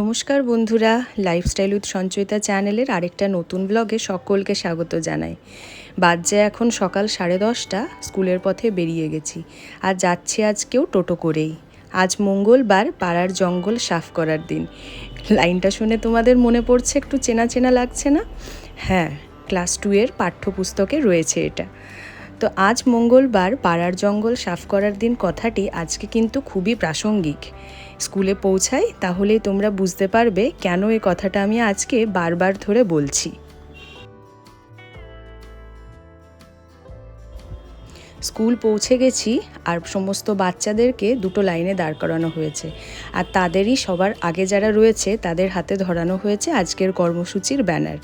নমস্কার বন্ধুরা lifestyle with Sanchayita চ্যানেলের আরেকটা নতুন ব্লগে সকলকে স্বাগত জানাই। বাজে এখন সকাল সাড়ে দশটা, স্কুলের পথে বেরিয়ে গেছি আর যাচ্ছি আজকেও টোটো করেই। আজ মঙ্গলবার পাড়ার জঙ্গল সাফ করার দিন। লাইনটা শুনে তোমাদের মনে পড়ছে একটু চেনা চেনা লাগছে না? হ্যাঁ ক্লাস টু এর পাঠ্যপুস্তকে রয়েছে এটা। তো আজ মঙ্গলবার পাড়ার জঙ্গল সাফ করার দিন কথাটি আজকে কিন্তু খুবই প্রাসঙ্গিক। স্কুলে পৌঁছাই তাহলেই তোমরা বুঝতে পারবে কেন এ কথাটা আমি আজকে বারবার ধরে বলছি। স্কুল পৌঁছে গেছি আর সমস্ত বাচ্চাদেরকে দুটো লাইনে দাঁড় করানো হয়েছে। আর তাদেরই সবার আগে যারা রয়েছে, তাদের হাতে ধরানো হয়েছে আজকের কর্মসূচির ব্যানার।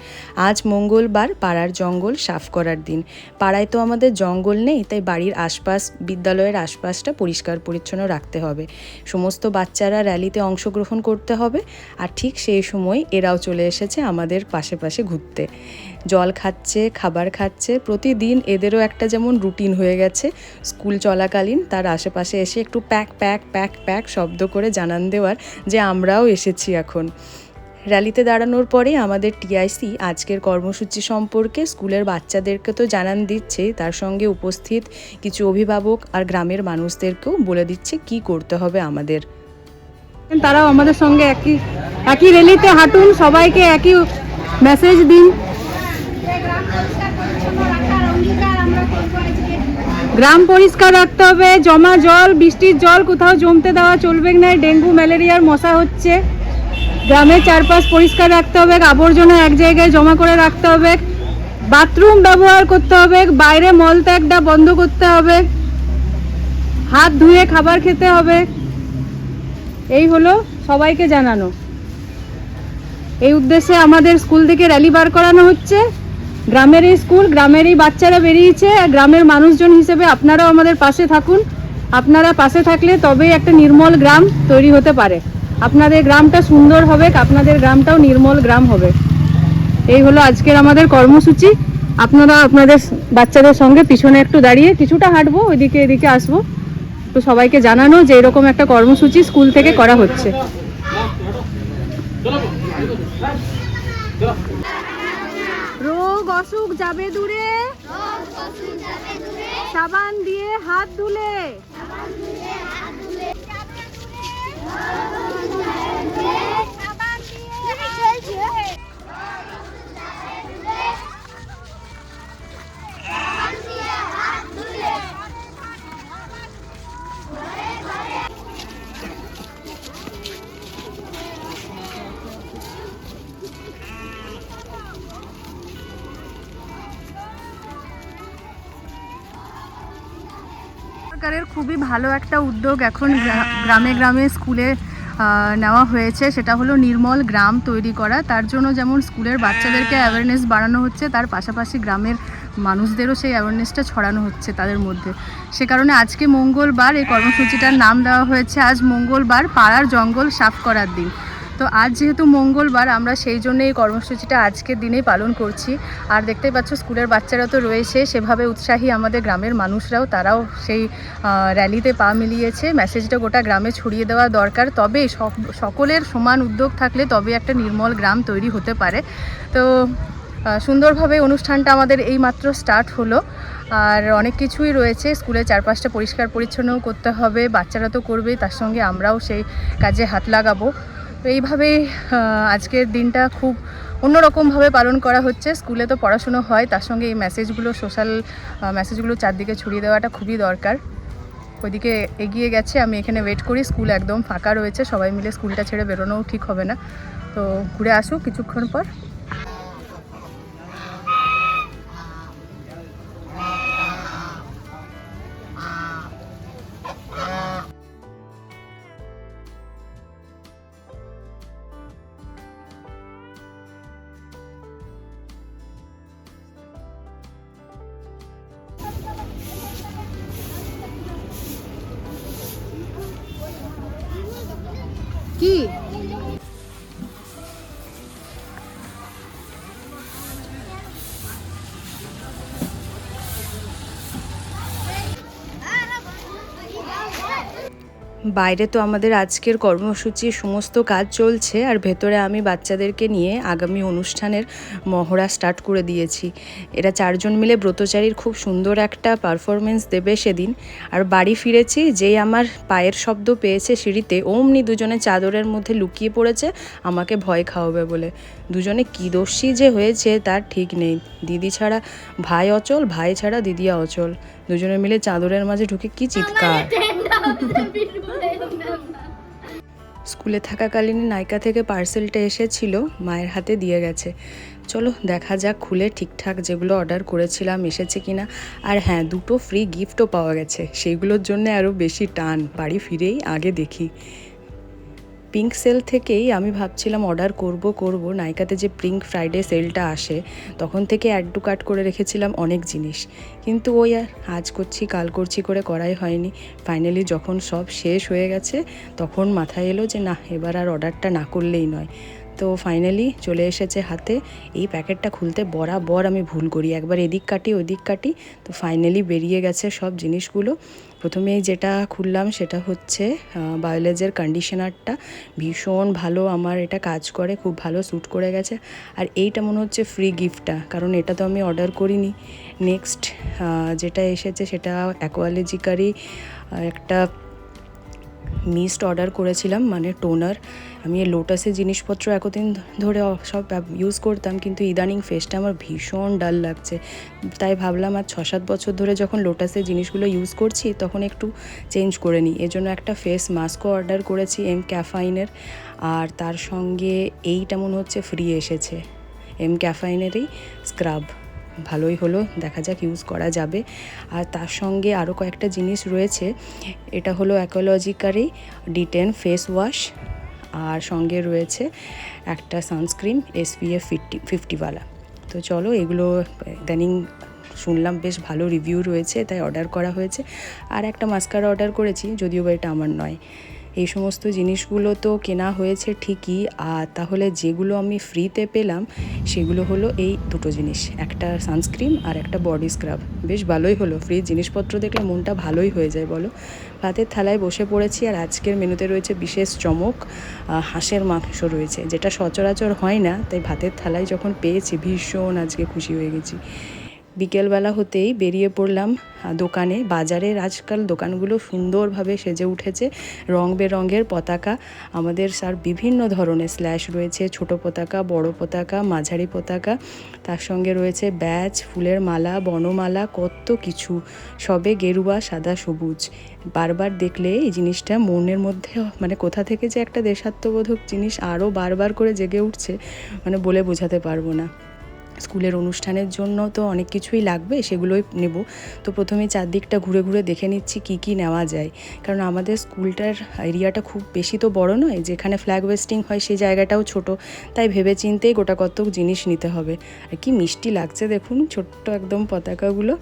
আজ মঙ্গলবার পাড়ার জঙ্গল সাফ করার দিন। পাড়ায় তো আমাদের জঙ্গল নেই, তাই বাড়ির আশপাশ, বিদ্যালয়ের আশপাশটা পরিষ্কার পরিচ্ছন্ন রাখতে হবে। সমস্ত বাচ্চারা র্যালিতে অংশগ্রহণ করতে হবে আর ঠিক সেই সময় এরাও চলে এসেছে আমাদের পাশে পাশে ঘুরতে। জল খাচ্ছে, খাবার খাচ্ছে, প্রতিদিন এদেরও একটা যেমন রুটিন হয়ে গেছে। স্কুল চলাকালীন তার আশেপাশে এসে একটু প্যাক প্যাক প্যাক প্যাক শব্দ করে জানান দেওয়ার যে আমরাও এসেছি এখন। র্যালিতে দাঁড়ানোর পরে আমাদের টিআইসি আজকের কর্মসূচি সম্পর্কে স্কুলের বাচ্চাদেরকে তো জানান দিচ্ছে, তার সঙ্গে উপস্থিত কিছু অভিভাবক আর গ্রামের মানুষদেরকেও বলে দিচ্ছে কি করতে হবে আমাদের। তারাও আমাদের সঙ্গে একই একই র্যালিতে হাঁটুন, সবাইকে একই মেসেজ দিন। গ্রাম পরিষ্কার রাখতে হবে, জমা জল, বৃষ্টির জল কোথাও জমতে দেওয়া চলবে না, ডেঙ্গু, ম্যালেরিয়ার মশা হচ্ছে। গ্রামের চারপাশ পরিষ্কার রাখতে হবে, আবর্জনা এক জায়গায় জমা করে রাখতে হবে। বাথরুম ব্যবহার করতে হবে, বাইরে মলত্যাগটা বন্ধ করতে হবে। হাত ধুয়ে খাবার খেতে হবে। এই হলো সবাইকে জানানো। এই উদ্দেশ্যে আমাদের স্কুল থেকে র্যালি বার করানো হচ্ছে। গ্রামের এই স্কুল গ্রামের এই বাচ্চারা বেরিয়েছে আর গ্রামের মানুষজন হিসেবে আপনারাও আমাদের পাশে থাকুন। আপনারা পাশে থাকলে তবেই একটা নির্মল গ্রাম তৈরি হতে পারে। আপনাদের গ্রামটা সুন্দর হবে, আপনাদের গ্রামটাও নির্মল গ্রাম হবে। এই হলো আজকের আমাদের কর্মসূচি। আপনারা আপনাদের বাচ্চাদের সঙ্গে পিছনে একটু দাঁড়িয়ে কিছুটা হাঁটবো, ওইদিকে এদিকে আসব। তো সবাইকে জানানো যে এরকম একটা কর্মসূচি স্কুল থেকে করা হচ্ছে। রোগ অসুখ যাবে দূরে। সাবান দিয়ে হাত ধুলে। সরকারের খুবই ভালো একটা উদ্যোগ এখন গ্রা- গ্রামে গ্রামে স্কুলে নেওয়া হয়েছে। সেটা হলো নির্মল গ্রাম তৈরি করা। তার জন্য যেমন স্কুলের বাচ্চাদেরকে অ্যাওয়ারনেস বাড়ানো হচ্ছে, তার পাশাপাশি গ্রামের মানুষদেরও সেই অ্যাওয়ারনেসটা ছড়ানো হচ্ছে তাদের মধ্যে। সে কারণে আজকে মঙ্গলবার এই কর্মসূচিটার নাম দেওয়া হয়েছে, আজ মঙ্গলবার পাড়ার জঙ্গল সাফ করার দিন। তো আজ যেহেতু মঙ্গলবার, আমরা সেই জন্য এই কর্মসূচিটা আজকের দিনেই পালন করছি। আর দেখতেই পাচ্ছ, স্কুলের বাচ্চারা তো রয়েছে, সেভাবে উৎসাহী আমাদের গ্রামের মানুষরাও, তারাও সেই র্যালিতে পা মিলিয়েছে। মেসেজটা গোটা গ্রামে ছড়িয়ে দেওয়া দরকার। তবে সক- সকলের সমান উদ্যোগ থাকলে তবে একটা নির্মল গ্রাম তৈরি হতে পারে। তো সুন্দরভাবে অনুষ্ঠানটা আমাদের এই মাত্র স্টার্ট হলো। আর অনেক কিছুই রয়েছে। স্কুলের চারপাশটা পরিষ্কার পরিচ্ছন্নও করতে হবে। বাচ্চারা তো করবেই, তার সঙ্গে আমরাও সেই কাজে হাত লাগাবো। তো এইভাবেই আজকের দিনটা খুব অন্যরকমভাবে পালন করা হচ্ছে। স্কুলে তো পড়াশুনো হয়, তার সঙ্গে এই মেসেজগুলো সোশ্যাল মেসেজগুলো চারদিকে ছড়িয়ে দেওয়াটা খুবই দরকার। ওইদিকে এগিয়ে গেছে, আমি এখানে ওয়েট করি, স্কুল একদম ফাঁকা রয়েছে, সবাই মিলে স্কুলটা ছেড়ে বেরোনোও ঠিক হবে না। তো ঘুরে আসুক কিছুক্ষণ পর। কি? বাইরে তো আমাদের আজকের কর্মসূচির সমস্ত কাজ চলছে আর ভেতরে আমি বাচ্চাদেরকে নিয়ে আগামী অনুষ্ঠানের মহড়া স্টার্ট করে দিয়েছি। এরা চারজন মিলে ব্রতচারীর খুব সুন্দর একটা পারফরমেন্স দেবে সেদিন। আর বাড়ি ফিরেছি যেই আমার পায়ের শব্দ পেয়েছে সিঁড়িতে অমনি দুজনে চাদরের মধ্যে লুকিয়ে পড়েছে আমাকে ভয় খাওয়াবে বলে। দুজনে কী দোষী যে হয়েছে তার ঠিক নেই। দিদি ছাড়া ভাই অচল ভাই ছাড়া দিদি অচল। দুজনে মিলে চাদরের মাঝে ঢুকে কি চিৎকার। স্কুলে থাকাকালীন নাইকা থেকে পার্সেলটা এসেছিল, মায়ের হাতে দিয়ে গেছে। চলো দেখা যাক খুলে ঠিকঠাক যেগুলো অর্ডার করেছিলাম এসেছে কিনা। আর হ্যাঁ দুটো ফ্রি গিফটও পাওয়া গেছে। সেইগুলোর জন্য আরও বেশি টান। বাড়ি ফিরেই আগে দেখি। পিঙ্ক সেল থেকেই আমি ভাবছিলাম অর্ডার করব করব। নাইকাতে যে পিঙ্ক ফ্রাইডে সেলটা আসে, তখন থেকে অ্যাড টু কার্ট করে রেখেছিলাম অনেক জিনিস। কিন্তু ওই আর আজ করছি, কাল করছি করে করাই হয়নি। ফাইনালি যখন সব শেষ হয়ে গেছে, তখন মাথায় এলো যে না, এবার আর অর্ডারটা না করলেই নয়। তো ফাইনালি চলে এসেছে হাতে। এই প্যাকেটটা খুলতে বরাবর আমি ভুল করি। একবার এদিক কাটি, ওদিক কাটি, তো ফাইনালি বেরিয়ে গেছে সব জিনিসগুলো। প্রথমেই যেটা খুললাম সেটা হচ্ছে বায়োলেজের কন্ডিশনারটা ভীষণ ভালো আমার এটা কাজ করে, খুব ভালো স্যুট করে গেছে। আর এইটা মনে হচ্ছে ফ্রি গিফটটা কারণ এটা তো আমি অর্ডার করিনি। নেক্সট যেটা এসেছে সেটা অ্যাকোয়ালজিকারই একটা মিস্ট অর্ডার করেছিলাম মানে টোনার। আমি এই লোটাসের জিনিসপত্র এতদিন ধরে সব ইউজ করতাম, কিন্তু ইদানিং ফেসটা আমার ভীষণ ডাল লাগছে। তাই ভাবলাম আর ছ সাত বছর ধরে যখন লোটাসের জিনিসগুলো ইউজ করছি, তখন একটু চেঞ্জ করে নিই। এজন্য একটা ফেস মাস্কও অর্ডার করেছি, এম ক্যাফাইনের। আর তার সঙ্গে এইটা মনে হচ্ছে ফ্রি এসেছে, এম ক্যাফাইনেরই স্ক্রাব। ভালোই হলো, দেখা যাক ইউজ করা যাবে। আর তার সঙ্গে আরও কয়েকটা জিনিস রয়েছে। এটা হলো অ্যাকোলজিকারি ডিটেন ফেস ওয়াশ আর সঙ্গে রয়েছে একটা সানস্ক্রিন এসপিএফ ফিফটি ফিফটিওয়ালা তো চলো এগুলো, ইদানিং শুনলাম বেশ ভালো রিভিউ রয়েছে, তাই অর্ডার করা হয়েছে। আর একটা মাস্কারা অর্ডার করেছি, যদিও বা এটা আমার নয়। এই সমস্ত জিনিসগুলো তো কেনা হয়েছে ঠিকই, আর তাহলে যেগুলো আমি ফ্রিতে পেলাম, সেগুলো হলো এই দুটো জিনিস, একটা সানস্ক্রিন আর একটা বডি স্ক্রাব বেশ ভালোই হলো ফ্রি জিনিসপত্র দেখলে মনটা ভালোই হয়ে যায় বলো। ভাতের থালায় বসে পড়েছি আর আজকের মেনুতে রয়েছে বিশেষ চমক হাঁসের মাংস রয়েছে, যেটা সচরাচর হয় না, তাই ভাতের থালায় যখন পেয়েছি ভীষণ আজকে খুশি হয়ে গেছি। বিকেলবেলা হতেই বেরিয়ে পড়লাম দোকানে। বাজারের আজকাল দোকানগুলো সুন্দরভাবে সেজে উঠেছে, রং বেরঙের পতাকা। আমাদের স্যার বিভিন্ন ধরনের স্ল্যাশ রয়েছে, ছোট পতাকা, বড় পতাকা, মাঝারি পতাকা। তার সঙ্গে রয়েছে ব্যাচ, ফুলের মালা, বনমালা, কত কিছু। সবে গেরুয়া, সাদা, সবুজ। বারবার দেখলে এই জিনিসটা মনের মধ্যে মানে কোথা থেকে যে একটা দেশাত্মবোধক জিনিস আরও বারবার করে জেগে উঠছে মানে বলে বোঝাতে পারব না। স্কুলের অনুষ্ঠানের জন্য তো অনেক কিছুই লাগবে, সেগুলোই নেব। তো প্রথমে চারদিকটা ঘুরে ঘুরে দেখে নিচ্ছি কি কি নেওয়া যায়। কারণ আমাদের স্কুলটার এরিয়াটা খুব বেশি তো বড় নয়, যেখানে ফ্ল্যাগ ওয়েস্টিং হয় সেই জায়গাটাও ছোট। তাই ভেবে চিনতেই গোটা কতক জিনিস নিতে হবে। আর কি মিষ্টি লাগছে দেখুন, ছোট্ট একদম পতাকাগুলো।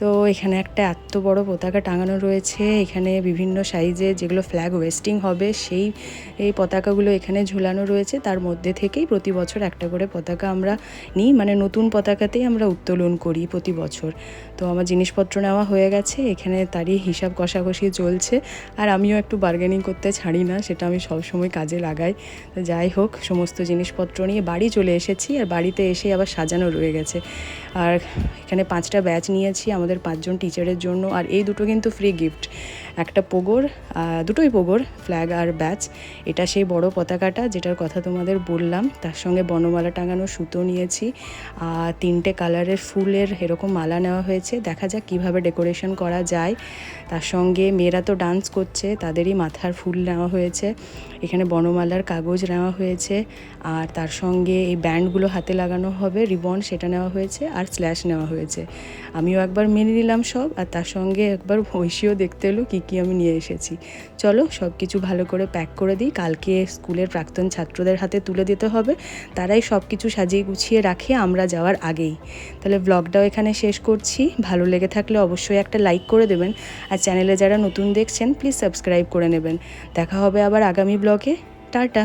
তো এখানে একটা এত বড় পতাকা টাঙানো রয়েছে। এখানে বিভিন্ন সাইজে যেগুলো ফ্ল্যাগ ওয়েস্টিং হবে, সেই, এই পতাকাগুলো এখানে ঝুলানো রয়েছে। তার মধ্যে থেকেই প্রতি বছর একটা করে পতাকা আমরা নিই মানে নতুন পতাকাতেই আমরা উত্তোলন করি প্রতি বছর। তো আমার জিনিসপত্র নেওয়া হয়ে গেছে, এখানে তারই হিসাব কষাকষি চলছে। আর আমিও একটু বার্গেনিং করতে ছাড়ি না, সেটা আমি সবসময় কাজে লাগাই। তো যাই হোক, সমস্ত জিনিসপত্র নিয়ে বাড়ি চলে এসেছি, আর বাড়িতে এসে আবার সাজানো রয়ে গেছে। আর এখানে পাঁচটা ব্যাচ নিয়েছি আমাদের পাঁচজন টিচারের জন্য। আর এই দুটো কিন্তু ফ্রি গিফট একটা পোগর দুটোই পোগর ফ্ল্যাগ আর ব্যাচ এটা সেই বড় পতাকাটা যেটার কথা তোমাদের বললাম। তার সঙ্গে বনমালা টাঙানো সুতো নিয়েছি। আর তিনটে কালারের ফুলের এরকম মালা নেওয়া হয়েছে। দেখা যাক কীভাবে ডেকোরেশন করা যায়। তার সঙ্গে মেয়েরা তো ডান্স করছে, তাদেরই মাথার ফুল নেওয়া হয়েছে। এখানে বনমালার কাগজ নেওয়া হয়েছে। আর তার সঙ্গে এই ব্যান্ডগুলো হাতে লাগানো হবে, রিবন সেটা নেওয়া হয়েছে। আর স্ল্যাশ নেওয়া হয়েছে। আমিও একবার মেনে নিলাম সব, আর তার সঙ্গে একবার ঐশীও দেখতে এলো কী কী আমি নিয়ে এসেছি। চলো সব কিছু ভালো করে প্যাক করে দিই, কালকে স্কুলের প্রাক্তন ছাত্রদের হাতে তুলে দিতে হবে, তারাই সব কিছু সাজিয়ে গুছিয়ে রাখে আমরা যাওয়ার আগেই। তাহলে ব্লগটাও এখানে শেষ করছি, ভালো লেগে থাকলে অবশ্যই একটা লাইক করে দেবেন, আর চ্যানেলে যারা নতুন দেখছেন প্লিজ সাবস্ক্রাইব করে নেবেন। দেখা হবে আবার আগামী ব্লগে টাটা!